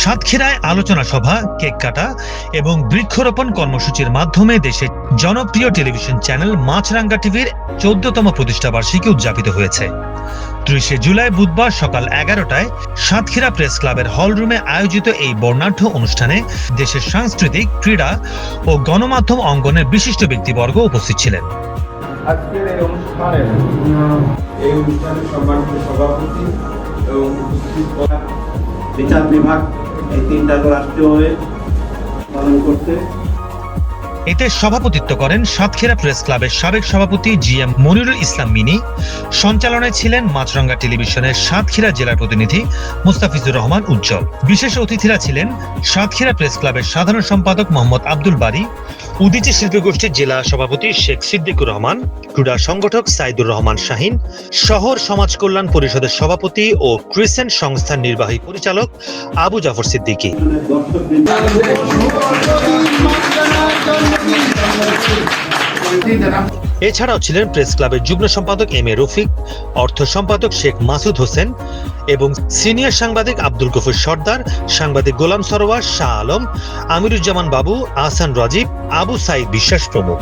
সাতক্ষীরায় আলোচনা সভা, কেক কাটা এবং বৃক্ষরোপণ কর্মসূচির মাধ্যমে দেশের জনপ্রিয় টেলিভিশন চ্যানেল মাছরাঙ্গা টিভির চোদ্দতম প্রতিষ্ঠা বার্ষিকী উদযাপিত হয়েছে। ত্রিশে জুলাই বুধবার সকাল এগারোটায় সাতক্ষীরা প্রেস ক্লাবের হলরুমে আয়োজিত এই বর্ণাঢ্য অনুষ্ঠানে দেশের সাংস্কৃতিক, ক্রীড়া ও গণমাধ্যম অঙ্গনের বিশিষ্ট ব্যক্তিবর্গ উপস্থিত ছিলেন। আজকের এই অনুষ্ঠানে এই অনুষ্ঠানের সম্মানিত সভাপতি এবং বিচার বিভাগ এই তিনটা রাষ্ট্রীয় হয়ে পালন করতে এতে সভাপতিত্ব করেন সাতক্ষীরা প্রেস ক্লাবের সাবেক সভাপতি G M Monirul Islam mini. সঞ্চালনায় ছিলেন মাছরাঙ্গা টেলিভিশনের সাতক্ষীরা জেলার প্রতিনিধি মুস্তাফিজুর রহমান উজ্জ্বল। বিশেষ অতিথিরা ছিলেন সাতক্ষীরা প্রেস ক্লাবের সাধারণ সম্পাদক মোহাম্মদ আব্দুল বারী। উদিচি শিল্পী গোষ্ঠীর জেলা সভাপতি শেখ সিদ্দিকুর রহমান, ক্রীড়া সংগঠক সাইদুর রহমান শাহিন, শহর সমাজ কল্যাণ পরিষদের সভাপতি ও ক্রিসেন্ট সংস্থার নির্বাহী পরিচালক আবু জাফর সিদ্দিকী। দর্শক এছাড়াও ছিলেন প্রেস ক্লাবের যুগ্ম সম্পাদক এম এ রফিক, অর্থ সম্পাদক শেখ মাসুদ হোসেন এবং সিনিয়র সাংবাদিক আব্দুল গফুর সর্দার, সাংবাদিক গোলাম সরোয়ার শাহ আলম, আমিরুজ্জামান বাবু, আহসান রাজীব, আবু সাইদ বিশ্বাস প্রমুখ।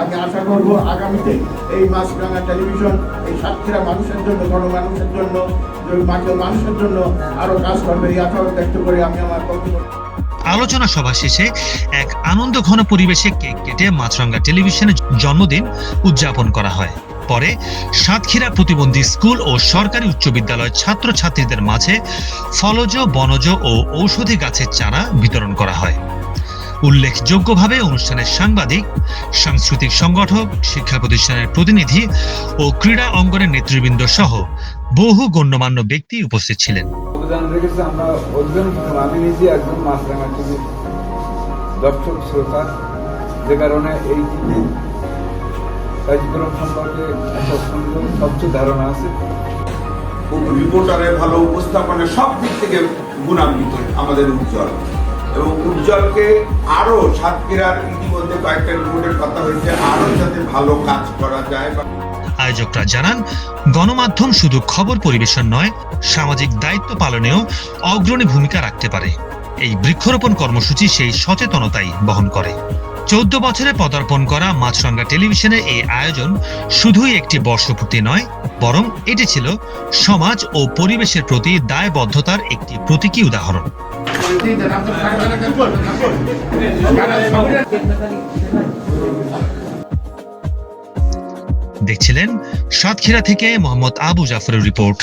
আমি আশা করব আগামীতে এই মাছরাঙা টেলিভিশন এই সাতক্ষীরা মানুষের জন্য, গণমানুষের জন্য মানুষের জন্য আরও কাজ করবে, এই আশাও ব্যক্ত করে আমি আমার বক্তব্য আলোচনা সভা শেষে এক আনন্দ ঘন পরিবেশে কেক কেটে মাছরাঙ্গা টেলিভিশনের জন্মদিন উদযাপন করা হয়। পরে সাতক্ষীরা প্রতিবন্ধী স্কুল ও সরকারি উচ্চ বিদ্যালয়ের ছাত্রছাত্রীদের মাঝে ফলজ, বনজ ও ঔষধি গাছের চারা বিতরণ করা হয়। উল্লেখযোগ্যভাবে অনুষ্ঠানের সাংবাদিক, সাংস্কৃতিক সংগঠক, শিক্ষা প্রতিষ্ঠানের প্রতিনিধি ও ক্রীড়া অঙ্গনের নেতৃবৃন্দ সহ বহু গণ্যমান্য ব্যক্তি উপস্থিত ছিলেন। অবদান রেখেছে আমরা অর্জন আমি নিজে একজন মাছরাঙা টিভির দর্শক, শ্রোতা। যে কারণে এই টিভির কার্যক্রম সম্পর্কে একটা সুন্দর সবচেয়ে ধারণা আছে। রিপোর্টারের ভালো উপস্থাপনা সব দিক থেকে গুণান্বিত আমাদের উজ্জ্বল। এবং উজ্জ্বলকে আরও সাতক্ষীরার ইতিমধ্যে কয়েকটা রিপোর্টের কথা হয়েছে আরও যাতে ভালো কাজ করা যায় বা আয়োজকরা জানান, গণমাধ্যম শুধু খবর পরিবেশন নয়, সামাজিক দায়িত্ব পালনেও অগ্রণী ভূমিকা রাখতে পারে। এই বৃক্ষরোপণ কর্মসূচি সেই সচেতনতাই বহন করে। চৌদ্দ বছরে পদার্পণ করা মাছরাঙ্গা টেলিভিশনের এই আয়োজন শুধুই একটি বর্ষপূর্তি নয়, বরং এটি ছিল সমাজ ও পরিবেশের প্রতি দায়বদ্ধতার একটি প্রতীকী উদাহরণ। দেখছিলেন সাতক্ষীরা থেকে মোহাম্মদ আবু জাফরের রিপোর্ট।